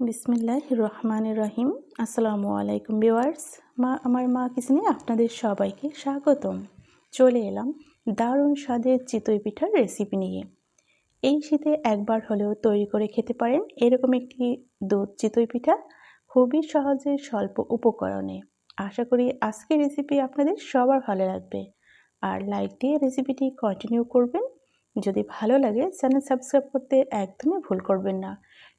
বিসমিল্লাহ রহমান রহিম। আসসালামু আলাইকুম ভিওয়ার্স মা, আমার মা কিচেনে আপনাদের সবাইকে স্বাগতম। চলে এলাম দারুণ স্বাদের চিতই পিঠার রেসিপি নিয়ে। এই শীতে একবার হলেও তৈরি করে খেতে পারেন এরকম একটি দুধ চিতই পিঠা। খুবই সহজে স্বল্প উপকরণে। আশা করি আজকের রেসিপি আপনাদের সবার ভালো লাগবে। আর লাইক দিয়ে রেসিপিটি কন্টিনিউ করবেন। যদি ভালো লাগে চ্যানেল সাবস্ক্রাইব করতে একদমই ভুল করবেন না।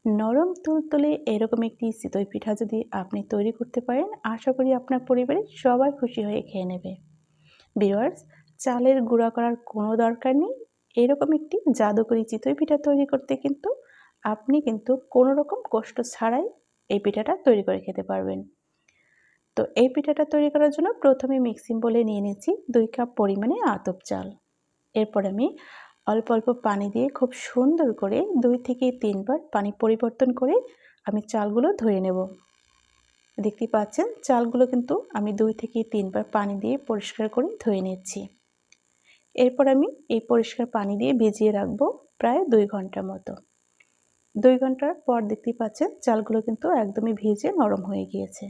নরম তুলতুলে এরকম একটি চিতই পিঠা যদি আপনি তৈরি করতে পারেন, আশা করি আপনার পরিবারের সবাই খুশি হয়ে খেয়ে নেবে। বিওয়ার্স চালের গুঁড়া করার কোনো দরকার নেই। এরকম একটি জাদুকরি চিতই পিঠা তৈরি করতে কিন্তু আপনি কিন্তু কোনো রকম কষ্ট ছাড়াই এই পিঠাটা তৈরি করে খেতে পারবেন। তো এই পিঠাটা তৈরি করার জন্য প্রথমে মিক্সিং বলে নিয়ে নিয়েছি দুই কাপ পরিমাণে আতপ চাল। এরপর আমি অল্প অল্প পানি দিয়ে খুব সুন্দর করে দুই থেকে তিনবার পানি পরিবর্তন করে আমি চালগুলো ধুয়ে নেব। দেখতে পাচ্ছেন, চালগুলো কিন্তু আমি দুই থেকে তিনবার পানি দিয়ে পরিষ্কার করে ধুয়ে নিচ্ছি। এরপর আমি এই পরিষ্কার পানি দিয়ে ভিজিয়ে রাখব প্রায় দুই ঘণ্টার মতো। দুই ঘণ্টার পর দেখতে পাচ্ছেন, চালগুলো কিন্তু একদমই ভিজে নরম হয়ে গিয়েছে।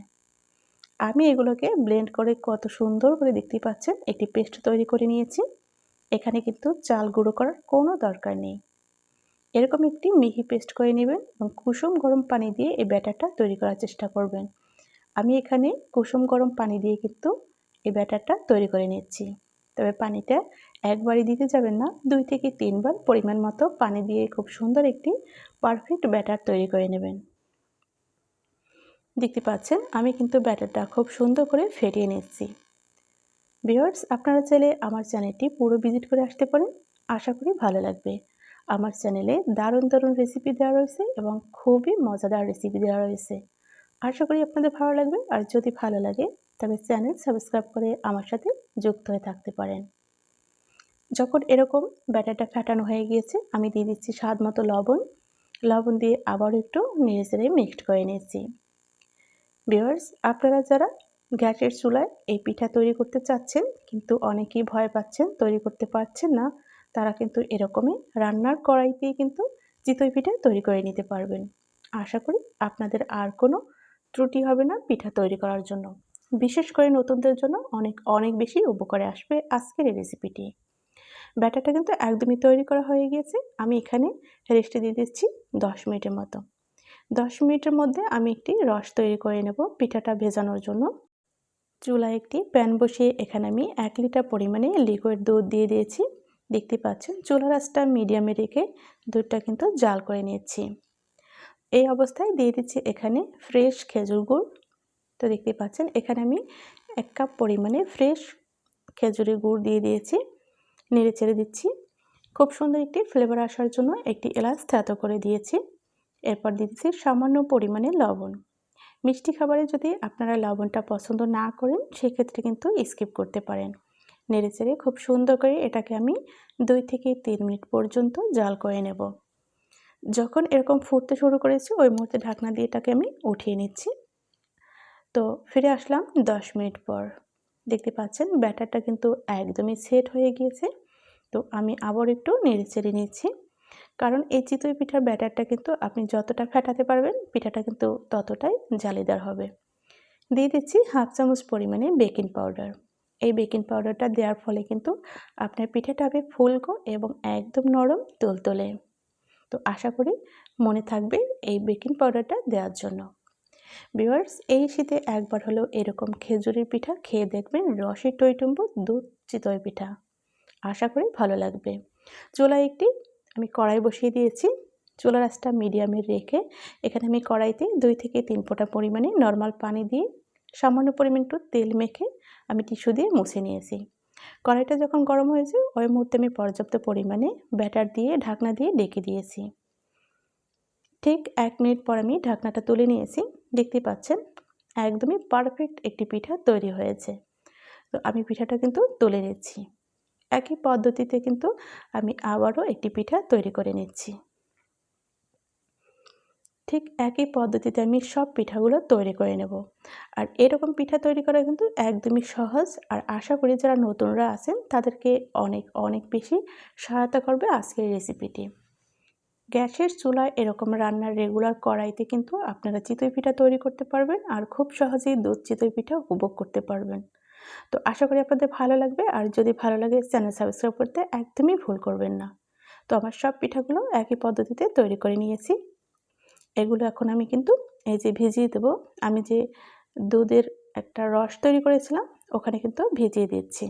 আমি এগুলোকে ব্লেন্ড করে কত সুন্দর করে দেখতে পাচ্ছেন, একটি পেস্ট তৈরি করে নিয়েছি। এখানে কিন্তু চাল গুঁড়ো করার কোনো দরকার নেই। এরকম একটি মিহি পেস্ট করে নেবেন এবং কুসুম গরম পানি দিয়ে এই ব্যাটারটা তৈরি করার চেষ্টা করবেন। আমি এখানে কুসুম গরম পানি দিয়ে কিন্তু এই ব্যাটারটা তৈরি করে নিচ্ছি। তবে পানিটা একবারই দিতে যাবেন না, দুই থেকে তিনবার পরিমাণ মতো পানি দিয়ে খুব সুন্দর একটি পারফেক্ট ব্যাটার তৈরি করে নেবেন। দেখতে পাচ্ছেন, আমি কিন্তু ব্যাটারটা খুব সুন্দর করে ফেটিয়ে নিচ্ছি। ভিউয়ার্স, আপনারা চাইলে আমার চ্যানেলটি পুরো ভিজিট করে আসতে পারেন। আশা করি ভালো লাগবে। আমার চ্যানেলে দারুণ দারুণ রেসিপি দেওয়া রয়েছে এবং খুবই মজাদার রেসিপি দেওয়া রয়েছে। আশা করি আপনাদের ভালো লাগবে। আর যদি ভালো লাগে, তবে চ্যানেল সাবস্ক্রাইব করে আমার সাথে যুক্ত হয়ে থাকতে পারেন। যখন এরকম ব্যাটারটা ফ্যাটানো হয়ে গিয়েছে, আমি দিয়ে দিচ্ছি স্বাদ মতো লবণ। লবণ দিয়ে আবার একটু চেড়ে মিক্সড করে নিয়েছি। ভিউয়ার্স, আপনারা যারা গ্যাসের চুলায় এই পিঠা তৈরি করতে চাচ্ছেন, কিন্তু অনেকেই ভয় পাচ্ছেন, তৈরি করতে পারছেন না। তারা কিন্তু এরকমই রান্নার কড়াইতেই কিন্তু চিতই পিঠা তৈরি করে নিতে পারবেন। আশা করি আপনাদের আর কোনো ত্রুটি হবে না পিঠা তৈরি করার জন্য। বিশেষ করে নতুনদের জন্য অনেক অনেক বেশি উপকারে আসবে আজকের এই রেসিপিটি। ব্যাটারটা কিন্তু একদমই তৈরি করা হয়ে গিয়েছে। আমি এখানে রেস্টে দিয়ে দিচ্ছি দশ মিনিটের মতো। দশ মিনিটের মধ্যে আমি একটি রস তৈরি করে নেব পিঠাটা ভেজানোর জন্য। চুলায় একটি প্যান বসিয়ে এখানে আমি এক লিটার পরিমাণে লিকুইড দুধ দিয়ে দিয়েছি। দেখতে পাচ্ছেন, চুলার আঁচটা মিডিয়ামে রেখে দুধটা কিন্তু জাল করে নিয়েছি। এই অবস্থায় দিয়ে দিচ্ছি এখানে ফ্রেশ খেজুর গুড়। তো দেখতে পাচ্ছেন, এখানে আমি এক কাপ পরিমাণে ফ্রেশ খেজুরের গুড় দিয়ে দিয়েছি। নেড়ে চেড়ে দিচ্ছি। খুব সুন্দর একটি ফ্লেভার আসার জন্য একটি এলাচ থেতো করে দিয়েছি। এরপর দিয়ে দিচ্ছি সামান্য পরিমাণে লবণ। মিষ্টি খাবারে যদি আপনারা লবণটা পছন্দ না করেন, সেক্ষেত্রে কিন্তু স্কিপ করতে পারেন। নেড়ে খুব সুন্দর করে এটাকে আমি দুই থেকে তিন মিনিট পর্যন্ত জাল করে নেব। যখন এরকম ফুটতে শুরু করেছি, ওই মুহূর্তে ঢাকনা দিয়ে এটাকে আমি উঠিয়ে নিচ্ছি। তো ফিরে আসলাম দশ মিনিট পর। দেখতে পাচ্ছেন, ব্যাটারটা কিন্তু একদমই সেট হয়ে গিয়েছে। তো আমি আবার একটু নেড়ে চেড়ে নিচ্ছি। কারণ এই চিতই পিঠার ব্যাটারটা কিন্তু আপনি যতটা ফেটাতে পারবেন, পিঠাটা কিন্তু ততটাই জালিদার হবে। দিয়ে দিচ্ছি হাফ চামচ পরিমাণে বেকিং পাউডার। এই বেকিং পাউডারটা দেওয়ার ফলে কিন্তু আপনার পিঠাটা হবে ফুলকো এবং একদম নরম তোলতোলে। তো আশা করি মনে থাকবে এই বেকিং পাউডারটা দেওয়ার জন্য। ভিওয়ার্স এই শীতে একবার হলেও এরকম খেজুরের পিঠা খেয়ে দেখবেন রসের টইটুম্বু দুধ চিতই পিঠা। আশা করি ভালো লাগবে। চুলায় একটি আমি কড়াই বসিয়ে দিয়েছি। চুলার আঁচটা মিডিয়ামে রেখে এখানে আমি কড়াইতে দুই থেকে তিন ফোঁটা পরিমাণে নর্মাল পানি দিয়ে সামান্য পরিমাণ একটু তেল মেখে আমি টিস্যু দিয়ে মুছে নিয়েছি। কড়াইটা যখন গরম হয়েছে, ওই মুহূর্তে আমি পর্যাপ্ত পরিমাণে ব্যাটার দিয়ে, ঢাকনা দিয়ে ডেকে দিয়েছি। ঠিক এক মিনিট পর আমি ঢাকনাটা তুলে নিয়েছি। দেখতে পাচ্ছেন, একদমই পারফেক্ট একটি পিঠা তৈরি হয়েছে। তো আমি পিঠাটা কিন্তু তুলে নিচ্ছি। একই পদ্ধতিতে কিন্তু আমি আবারও একটি পিঠা তৈরি করে নিচ্ছি। ঠিক একই পদ্ধতিতে আমি সব পিঠাগুলো তৈরি করে নেব। আর এরকম পিঠা তৈরি করা কিন্তু একদমই সহজ। আর আশা করি যারা নতুনরা আছেন, তাদেরকে অনেক অনেক বেশি সহায়তা করবে আজকের রেসিপিটি। গ্যাসের চুলায় এরকম রান্নার রেগুলার কড়াইতে কিন্তু আপনারা চিতই পিঠা তৈরি করতে পারবেন। আর খুব সহজেই দুধ চিতই পিঠা উপভোগ করতে পারবেন। তো আশা করি আপনাদের ভালো লাগবে। আর যদি ভালো লাগে চ্যানেল সাবস্ক্রাইব করতে একদমই ভুল করবেন না। তো আমার সব পিঠাগুলো একই পদ্ধতিতে তৈরি করে নিয়েছি। এগুলো এখন আমি কিন্তু এই যে ভিজিয়ে দেবো। আমি যে দুধের একটা রস তৈরি করেছিলাম, ওখানে কিন্তু ভিজিয়ে দিচ্ছি।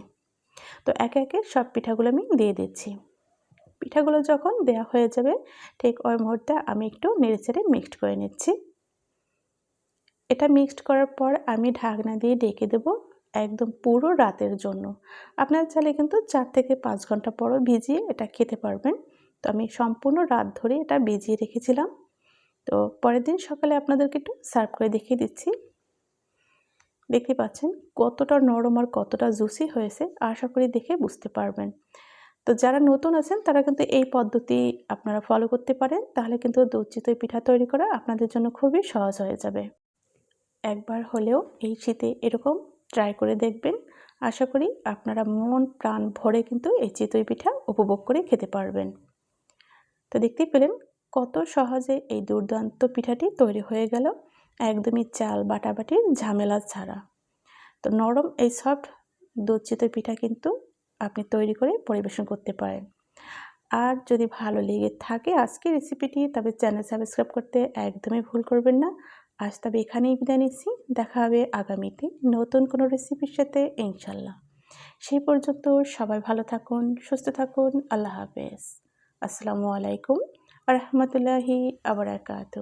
তো একে একে সব পিঠাগুলো আমি দিয়ে দিচ্ছি। পিঠাগুলো যখন দেওয়া হয়ে যাবে, ঠিক ওই মুহূর্তে আমি একটু নেড়েচেড়ে মিক্সড করে নিচ্ছি। এটা মিক্সড করার পর আমি ঢাকনা দিয়ে ডেকে দেব। একদম পুরো রাতের জন্য। আপনার চাইলে কিন্তু চার থেকে পাঁচ ঘণ্টা পরও ভিজিয়ে এটা খেতে পারবেন। তো আমি সম্পূর্ণ রাত ধরে এটা ভিজিয়ে রেখেছিলাম। তো পরের দিন সকালে আপনাদেরকে একটু সার্ভ করে দেখিয়ে দিচ্ছি। দেখতে পাচ্ছেন কতটা নরম আর কতটা জুসি হয়েছে আশা করি দেখে বুঝতে পারবেন। তো যারা নতুন আছেন তারা কিন্তু এই পদ্ধতি আপনারা ফলো করতে পারেন, তাহলে কিন্তু দুধ পিঠা তৈরি করা আপনাদের জন্য খুবই সহজ হয়ে যাবে। একবার হলেও এই শীতে এরকম ট্রাই করে দেখবেন। আশা করি আপনারা মন, প্রাণ ভরে কিন্তু এই চিতই পিঠা উপভোগ করে খেতে পারবেন। তো দেখতেই পেলেন কত সহজে এই দুর্দান্ত পিঠাটি তৈরি হয়ে গেল। একদমই চাল বাটাবাটির ঝামেলা ছাড়া। তো নরম এই সফট দুধ চিতই পিঠা কিন্তু আপনি তৈরি করে পরিবেশন করতে পারেন। আর যদি ভালো লেগে থাকে আজকের রেসিপিটি তবে চ্যানেল সাবস্ক্রাইব করতে একদমই ভুল করবেন না। আজ তবে এখানেই বিদায় নিচ্ছি। দেখা হবে আগামীতে নতুন কোনো রেসিপির সাথে ইনশাল্লাহ সেই পর্যন্ত সবাই ভালো থাকুন, সুস্থ থাকুন। আল্লাহ হাফেজ। আসসালামু আলাইকুম রহমতুল্লাহি আবরাকাতু